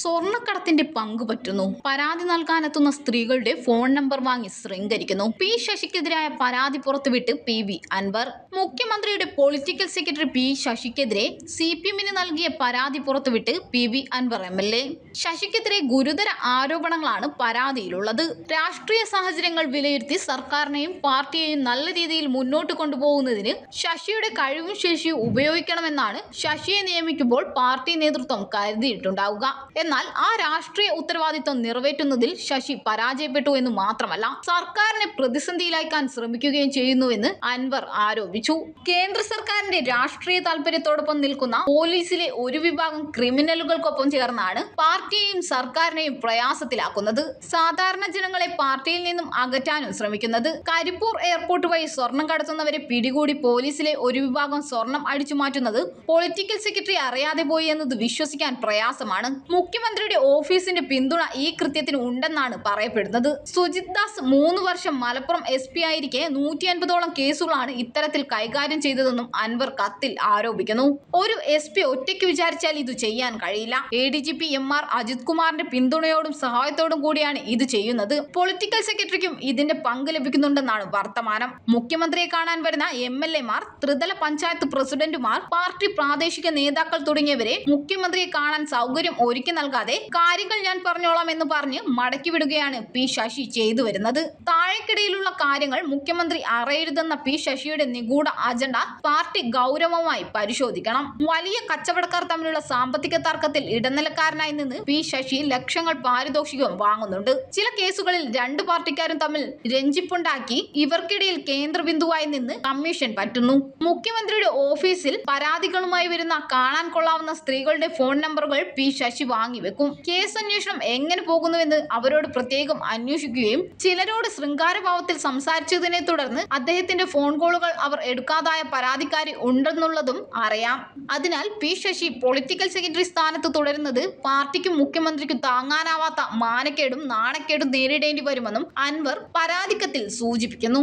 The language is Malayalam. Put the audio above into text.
സ്വർണക്കടത്തിന്റെ പങ്ക് പറ്റുന്നു. പരാതി നൽകാനെത്തുന്ന സ്ത്രീകളുടെ ഫോൺ നമ്പർ വാങ്ങി ശൃംഗരിക്കുന്നു പി ശശിക്കെതിരായ പരാതി പുറത്തുവിട്ട് പി വി അൻവർ. മുഖ്യമന്ത്രിയുടെ പൊളിറ്റിക്കൽ സെക്രട്ടറി പി ശശിക്കെതിരെ സി പി എമ്മിന് നൽകിയ പരാതി പുറത്തുവിട്ട് P V Anvar M L A. ശശിക്കെതിരെ ഗുരുതര ആരോപണങ്ങളാണ് പരാതിയിലുള്ളത്. രാഷ്ട്രീയ സാഹചര്യങ്ങൾ വിലയിരുത്തി സർക്കാരിനെയും പാർട്ടിയെയും നല്ല രീതിയിൽ മുന്നോട്ട് കൊണ്ടുപോകുന്നതിന് ശശിയുടെ കഴിവും ശേഷിയും ഉപയോഗിക്കണമെന്നാണ് ശശിയെ നിയമിക്കുമ്പോൾ പാർട്ടി നേതൃത്വം കരുതിയിട്ടുണ്ടാവുക. എന്നാൽ ആ രാഷ്ട്രീയ ഉത്തരവാദിത്വം നിറവേറ്റുന്നതിൽ ശശി പരാജയപ്പെട്ടു എന്ന് മാത്രമല്ല സർക്കാരിനെ പ്രതിസന്ധിയിലാക്കാൻ ശ്രമിക്കുകയും ചെയ്യുന്നുവെന്ന് അൻവർ ആരോപിച്ചു. കേന്ദ്ര സർക്കാരിന്റെ രാഷ്ട്രീയ താല്പര്യത്തോടൊപ്പം നിൽക്കുന്ന പോലീസിലെ ഒരു വിഭാഗം ക്രിമിനലുകൾക്കൊപ്പം ചേർന്നാണ് പാർട്ടിയെയും സർക്കാരിനെയും പ്രയാസത്തിലാക്കുന്നത്. സാധാരണ ജനങ്ങളെ പാർട്ടിയിൽ നിന്നും അകറ്റാനും ശ്രമിക്കുന്നത്. കരിപ്പൂർ എയർപോർട്ട് വഴി സ്വർണം കടത്തുന്നവരെ പിടികൂടി പോലീസിലെ ഒരു വിഭാഗം സ്വർണം അടിച്ചു മാറ്റുന്നത് പൊളിറ്റിക്കൽ സെക്രട്ടറി അറിയാതെ പോയി എന്നത് വിശ്വസിക്കാൻ പ്രയാസമാണ്. മുഖ്യമന്ത്രിയുടെ ഓഫീസിന്റെ പിന്തുണ ഈ കൃത്യത്തിന് ഉണ്ടെന്നാണ് പറയപ്പെടുന്നത്. സുജിത് ദാസ് മൂന്ന് വർഷം മലപ്പുറം എസ് പി ആയിരിക്കെ നൂറ്റി അൻപതോളം കേസുകളാണ് ഇത്തരത്തിൽ കൈകാര്യം ചെയ്തതെന്നും അൻവർ കത്തിൽ ആരോപിക്കുന്നു. ഒരു എസ് പി ഒറ്റയ്ക്ക് വിചാരിച്ചാൽ ഇത് ചെയ്യാൻ കഴിയില്ല. A D G P M R Ajith കുമാറിന്റെ പിന്തുണയോടും സഹായത്തോടും കൂടിയാണ് ഇത് ചെയ്യുന്നത്. പൊളിറ്റിക്കൽ സെക്രട്ടറിക്കും ഇതിന്റെ പങ്ക് ലഭിക്കുന്നുണ്ടെന്നാണ് വർത്തമാനം. മുഖ്യമന്ത്രിയെ കാണാൻ വരുന്ന എം എൽ എമാർ ത്രിതല പഞ്ചായത്ത് പ്രസിഡന്റുമാർ പാർട്ടി പ്രാദേശിക നേതാക്കൾ തുടങ്ങിയവരെ മുഖ്യമന്ത്രിയെ കാണാൻ സൗകര്യം ഒരുക്കി നൽകാതെ കാര്യങ്ങൾ ഞാൻ പറഞ്ഞോളാം എന്ന് പറഞ്ഞ് മടക്കി വിടുകയാണ് പി ശശി ചെയ്തു വരുന്നത്. താഴേക്കിടയിലുള്ള കാര്യങ്ങൾ മുഖ്യമന്ത്രി അറിയരുതെന്ന പി ശശിയുടെ നിഗൂഢ അജണ്ട പാർട്ടി ഗൗരവമായി പരിശോധിക്കണം. വലിയ കച്ചവടക്കാർ തമ്മിലുള്ള സാമ്പത്തിക തർക്കത്തിൽ ഇടനിലക്കാരനായി നിന്ന് പി ശശി ലക്ഷങ്ങൾ പാരിതോഷികം വാങ്ങുന്നുണ്ട്. ചില കേസുകളിൽ രണ്ട് പാർട്ടിക്കാരും തമ്മിൽ രഞ്ജിപ്പുണ്ടാക്കി ഇവർക്കിടയിൽ കേന്ദ്രബിന്ദുവായി നിന്ന് കമ്മീഷൻ പറ്റുന്നു. മുഖ്യമന്ത്രിയുടെ ഓഫീസിൽ പരാതികളുമായി വരുന്ന കാണാൻ കൊള്ളാവുന്ന സ്ത്രീകളുടെ ഫോൺ നമ്പറുകൾ പി ശശി വാങ്ങിവെക്കും കേസ് അന്വേഷണം എങ്ങനെ പോകുന്നുവെന്ന് അവരോട് പ്രത്യേകം അന്വേഷിക്കുകയും ചിലരോട് ശൃംഗാരഭാവത്തിൽ സംസാരിച്ചതിനെ തുടർന്ന് അദ്ദേഹത്തിന്റെ ഫോൺ കോളുകൾ അവർ എടുക്കാതായ പരാതിക്കാരി ഉണ്ടെന്നുള്ളതും അറിയാം. അതിനാൽ പി ശശി പൊളിറ്റിക്കൽ സെക്രട്ടറി സ്ഥാനത്ത് തുടരുന്നത് പാർട്ടിക്കും മുഖ്യമന്ത്രിക്കും താങ്ങാനാവാത്ത മാനക്കേടും നാണക്കേടും നേരിടേണ്ടി വരുമെന്നും അൻവർ പരാതിക്കത്തിൽ സൂചിപ്പിക്കുന്നു.